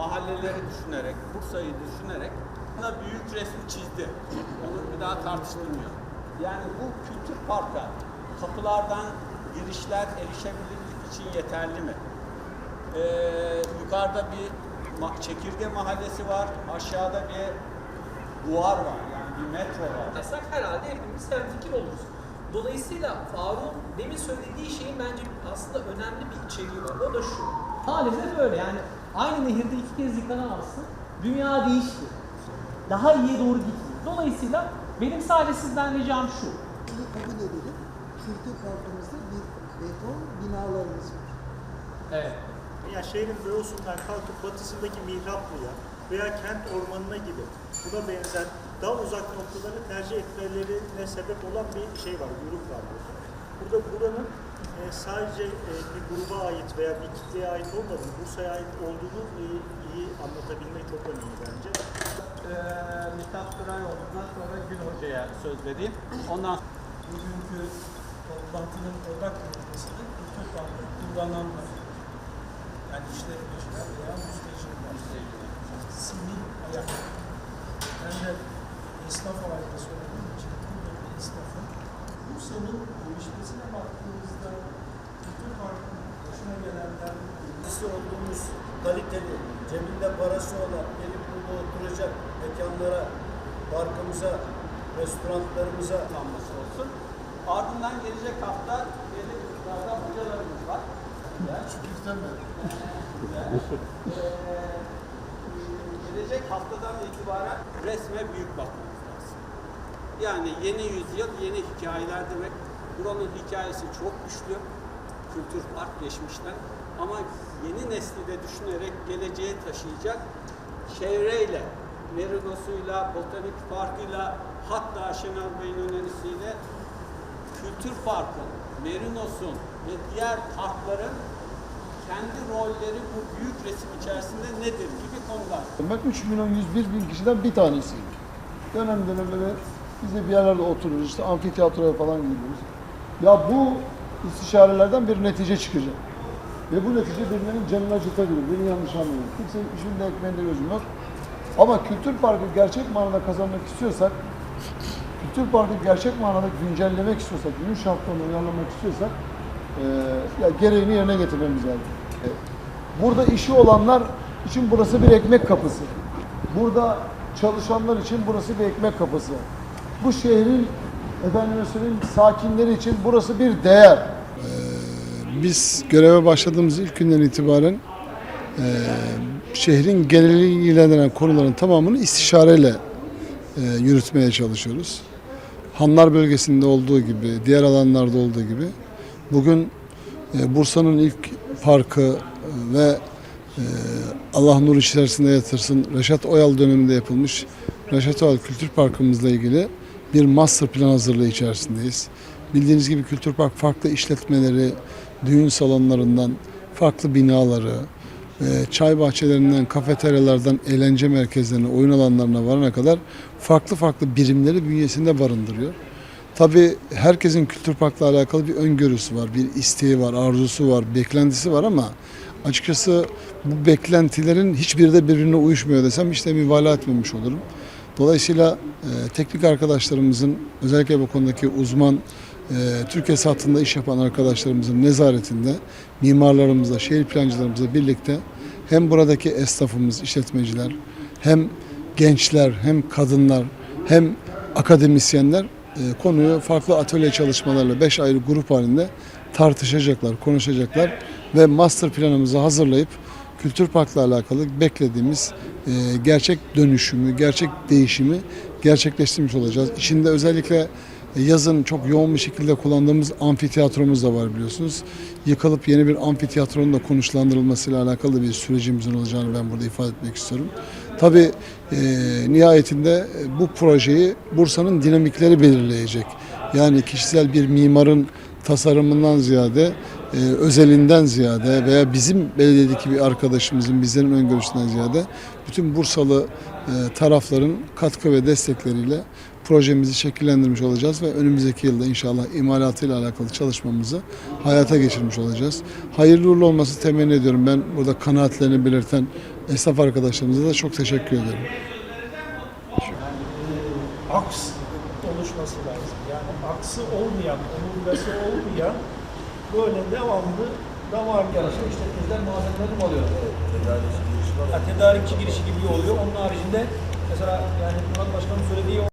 mahalleleri düşünerek, Bursa'yı düşünerek buna büyük resim çizdi. Onu bir daha tartışılmıyor. Yani bu kültür parka kapılardan girişler erişebilirlik için yeterli mi? Ee, yukarıda bir çekirge mahallesi var, aşağıda bir duvar var, yani bir metro var. yasak herhalde hepimiz hemfikir oluruz. Dolayısıyla Faruk'un demin söylediği şeyin bence aslında önemli bir içeriği var. O da şu. Maalesef öyle yani aynı nehirde iki kez yıkanamazsın. Dünya değişti. Daha iyiye doğru gitmiyor. Dolayısıyla benim sadece sizden ricam şu. Bunu kabul edelim. Kültür parkımızda bir beton binalarımız var. Evet. Ya şehrin doğusundan kalkıp batısındaki Mihraplı'ya veya kent ormanına gibi buna benzer daha uzak noktaları tercih etmelerine sebep olan bir şey var, grup var burada. Burada buranın e, sadece e, bir gruba ait veya bir kitleye ait olmadığını, Bursa'ya ait olduğunu e, iyi anlatabilmek çok önemli bence. Ee, Mithat Kırayoğlu'ndan sonra Gül Hoca'ya söz vereyim. Ondan bugünkü toplantının odak noktasını kültür parkı kullananlar. Yani işletmeciler veya müstecirler. Sivil ayak. Ben de esnaf olarak da söylediğim için buradaki esnafın Bursa'nın gelişmesine baktığımızda kültür parkının başına gelenler Birisi olduğumuz kaliteli, cebinde parası olan, gelip burada oturacak mekanlara, parkımıza, restoranlarımıza kalması olsun. Ardından gelecek hafta belli gruplarda hocalarımız var. Ee, gelecek haftadan itibaren resme büyük lazım. Yani yeni yüzyıl, yeni hikayeler demek. Buranın hikayesi çok güçlü. Kültür park geçmişten. Ama yeni nesli de düşünerek geleceğe taşıyacak çevreyle, Merinos'uyla, Botanik Park'ıyla, hatta Şener Bey'in önerisiyle Kültür Park'ın, Merinos'un ve diğer parkların kendi rolleri bu büyük resim içerisinde nedir gibi konular. Ben 3 milyon 101 bin kişiden bir tanesiyim. Dönem dönem böyle biz de bir yerlerde otururuz, işte amfiteyatroya falan gidiyoruz. Ya bu istişarelerden bir netice çıkacak. Ve bu netice birilerinin canını acıtabilir, beni yanlış anlayın. Kimsenin işinde ekmeğinde gözüm yok. Ama kültür parkı gerçek manada kazanmak istiyorsak, kültür parkı gerçek manada güncellemek istiyorsak, günün şartlarını uyarlamak istiyorsak, eee, ya gereğini yerine getirmemiz lazım. E, Burada işi olanlar için burası bir ekmek kapısı. Burada çalışanlar için burası bir ekmek kapısı. Bu şehrin efendime sakinleri için burası bir değer. Biz göreve başladığımız ilk günden itibaren e, şehrin genelini ilgilenen konuların tamamını istişareyle e, yürütmeye çalışıyoruz. Hanlar bölgesinde olduğu gibi, diğer alanlarda olduğu gibi bugün e, Bursa'nın ilk parkı e, ve e, Allah nur içerisinde yatırsın Reşat Oyal döneminde yapılmış Reşat Oyal Kültür Parkımızla ilgili bir master plan hazırlığı içerisindeyiz. Bildiğiniz gibi Kültür Park farklı işletmeleri, düğün salonlarından farklı binaları, e, çay bahçelerinden, kafeteryalardan, eğlence merkezlerine, oyun alanlarına varana kadar farklı farklı birimleri bünyesinde barındırıyor. Tabii herkesin kültür parkla alakalı bir öngörüsü var, bir isteği var, arzusu var, beklentisi var ama açıkçası bu beklentilerin hiçbiri de birbirine uyuşmuyor desem işte mübalağa etmemiş olurum. Dolayısıyla e, teknik arkadaşlarımızın özellikle bu konudaki uzman e, Türkiye sattığında iş yapan arkadaşlarımızın nezaretinde mimarlarımızla, şehir plancılarımızla birlikte hem buradaki esnafımız, işletmeciler, hem gençler, hem kadınlar, hem akademisyenler e, konuyu farklı atölye çalışmalarla beş ayrı grup halinde tartışacaklar, konuşacaklar ve master planımızı hazırlayıp kültür parkla alakalı beklediğimiz e, gerçek dönüşümü, gerçek değişimi gerçekleştirmiş olacağız. İçinde özellikle yazın çok yoğun bir şekilde kullandığımız amfiteyatromuz da var biliyorsunuz. Yıkılıp yeni bir amfiteyatronun da konuşlandırılmasıyla alakalı bir sürecimizin olacağını ben burada ifade etmek istiyorum. Tabii e, nihayetinde e, bu projeyi Bursa'nın dinamikleri belirleyecek. Yani kişisel bir mimarın tasarımından ziyade, e, özelinden ziyade veya bizim belediyedeki bir arkadaşımızın bizlerin öngörüsünden ziyade bütün Bursalı e, tarafların katkı ve destekleriyle projemizi şekillendirmiş olacağız ve önümüzdeki yılda inşallah imalatıyla alakalı çalışmamızı hayata geçirmiş olacağız. Hayırlı uğurlu olması temenni ediyorum. Ben burada kanaatlerini belirten esnaf arkadaşlarımıza da çok teşekkür ederim. aks oluşması lazım. Yani aksı olmayan, omurgası olmayan böyle devamlı damar gelişi işte bizden malzemelerini mi alıyor? Tedarikçi girişi gibi oluyor. Onun haricinde mesela yani Murat Başkan'ın söylediği